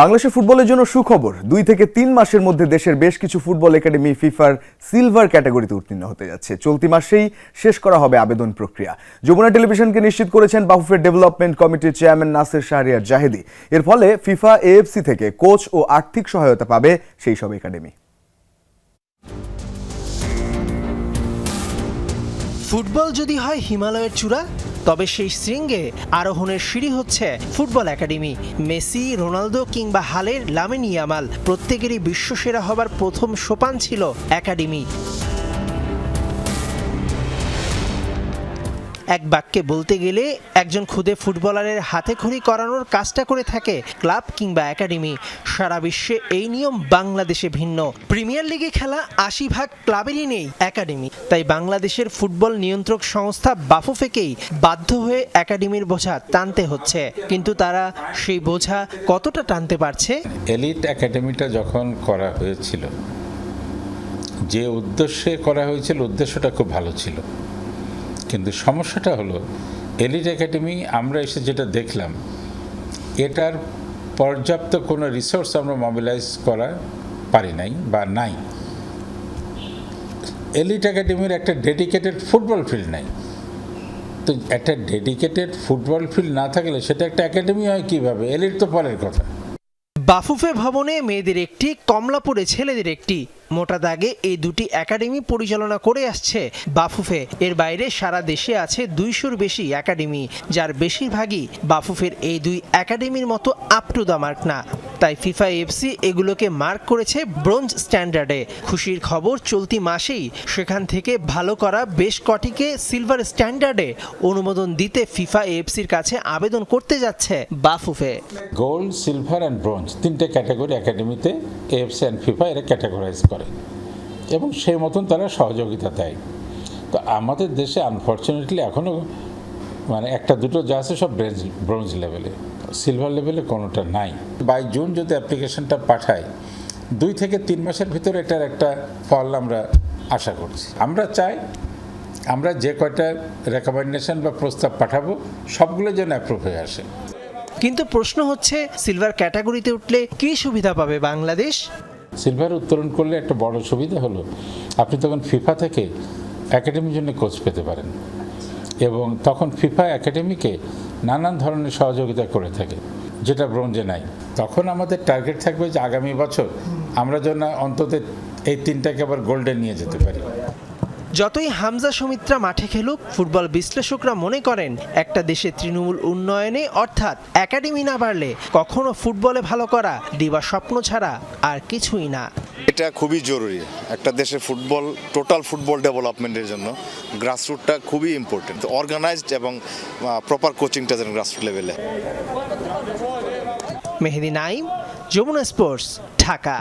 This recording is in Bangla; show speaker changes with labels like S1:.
S1: বাংলাদেশের ফুটবলের জন্য সুখবর, দুই থেকে তিন মাসের মধ্যে দেশের বেশ কিছু ফুটবল একাডেমি ফিফার সিলভার ক্যাটাগরিতে উত্তীর্ণ হতে যাচ্ছে। চলতি মাসেই শেষ করা হবে আবেদন প্রক্রিয়া। যমুনা টেলিভিশনকে নিশ্চিত করেছেন বাফুফের ডেভেলপমেন্ট কমিটির চেয়ারম্যান নাসির শাহরিয়ার জাহেদি। এর ফলে ফিফা, এএফসি থেকে কোচ ও আর্থিক সহায়তা পাবে সেই সব একাডেমি।
S2: ফুটবল যদি হয় হিমালয়ের চূড়া তবে সেই শৃঙ্গে আরোহণের সিঁড়ি হচ্ছে ফুটবল একাডেমি। মেসি, রোনালদো কিংবা হালের লামেনিয়ামাল প্রত্যেকেরই বিশ্বসেরা হবার প্রথম সোপান ছিল একাডেমি। এক বাক্যে বলতে গেলে, একজন খুদে ফুটবলারের হাতে খড়ি করানোর কাজটা করে থাকে ক্লাব কিংবা একাডেমি। সারা বিশ্বে এই নিয়ম বাংলাদেশে ভিন্ন। প্রিমিয়ার লিগে খেলা আশি ভাগ ক্লাবেরই নেই, একাডেমি। তাই বাংলাদেশের ফুটবল নিয়ন্ত্রক সংস্থা বাফুফেকেই বাধ্য হয়ে একাডেমির বোঝা টানতে হচ্ছে। কিন্তু তারা সেই বোঝা কতটা টানতে পারছে?
S3: এলিট একাডেমিটা যখন করা হয়েছিল, যে উদ্দেশ্যে করা হয়েছিল, উদ্দেশ্যটা খুব ভালো ছিল। কিন্তু সমস্যাটা হলো এলিট একাডেমি আমরা এসে যেটা দেখলাম, এটার পর্যাপ্ত কোনো রিসোর্স আমরা মোবিলাইজ করা পারি নাই বা নাই। এলিট একাডেমির একটা ডেডিকেটেড ফুটবল ফিল্ড নাই। তো একটা ডেডিকেটেড ফুটবল ফিল্ড না থাকলে সেটা একটা একাডেমি হয় কীভাবে? এলিট তো পরের কথা।
S2: বাফুফে ভবনে মেয়েদের একটি, কমলাপুরে ছেলেদের একটি। মোটা দাগে এই দুটি একাডেমি পরিচালনা করে আসছে বাফুফে। এর বাইরে সারা দেশে আছে দুইশোর বেশি একাডেমি, যার বেশিরভাগই বাফুফের এই দুই একাডেমির মতো আপ টু দ্য মার্ক না। তাই ফিফা এফসি এগুলোকে মার্ক করেছে ব্রোঞ্জ স্ট্যান্ডার্ডে খুশির খবর, চলতি মাসেই সেখান থেকে ভালো করা বেশ কটিকে সিলভার স্ট্যান্ডার্ডে অনুমোদন দিতে ফিফা এফসির কাছে আবেদন করতে যাচ্ছে BAFUFE.
S3: Gold silver and bronze তিনটে ক্যাটাগরি একাডেমিতে এএফসি অ্যান্ড ফিফা এরা ক্যাটাগরাইজ করে। এবং সেই মতন তারা সহযোগিতা দেয়। তো আমাদের দেশে আনফর্চুনেটলি এখনও মানে একটা দুটো যা আছে সব ব্রেঞ্জ, ব্রোঞ্জ লেভেলে সিলভার লেভেলে কোনোটা নাই। বাই জুন যদি অ্যাপ্লিকেশনটা পাঠাই, দুই থেকে তিন মাসের ভিতরে এটার একটা ফল আমরা আশা করছি। আমরা চাই আমরা যে কয়টা রেকমেন্ডেশন বা প্রস্তাব পাঠাবো, সবগুলো যেন অ্যাপ্রুভ হয়ে আসে।
S2: কিন্তু প্রশ্ন হচ্ছে সিলভার ক্যাটাগরিতে উঠলে কী সুবিধা পাবে বাংলাদেশ?
S3: সিলভার উত্তোলন করলে একটা বড় সুবিধা হলো, আপনি তখন ফিফা থেকে একাডেমির জন্য কোচ পেতে পারেন। এবং তখন ফিফা একাডেমিকে নানান ধরনের সহযোগিতা করে থাকে, যেটা ব্রোঞ্জে নাই। তখন আমাদের টার্গেট থাকবে যে আগামী বছর আমরা যেন অন্তত এই তিনটাকে আবার গোল্ডে নিয়ে যেতে পারি।
S2: যতই হামজা সুমিত্রা মাঠে খেলুক ফুটবল বিশ্লেষকরা মনে করেন একটা দেশে তৃণমূল উন্নয়নে অর্থাৎ একাডেমি না বাড়লে কখনো ফুটবলে ভালো করা দিবা স্বপ্ন ছাড়া আর কিছুই না।
S4: এটা খুবই জরুরি একটা দেশের ফুটবল টোটাল ফুটবল ডেভেলপমেন্টের জন্য। গ্রাসরুটটা খুবই ইম্পর্টেন্ট অর্গানাইজড এবং প্রপার কোচিংটা যেন গ্রাসরুট লেভেলে
S2: মেহেদি নাইম যমুনা স্পোর্টস ঢাকা।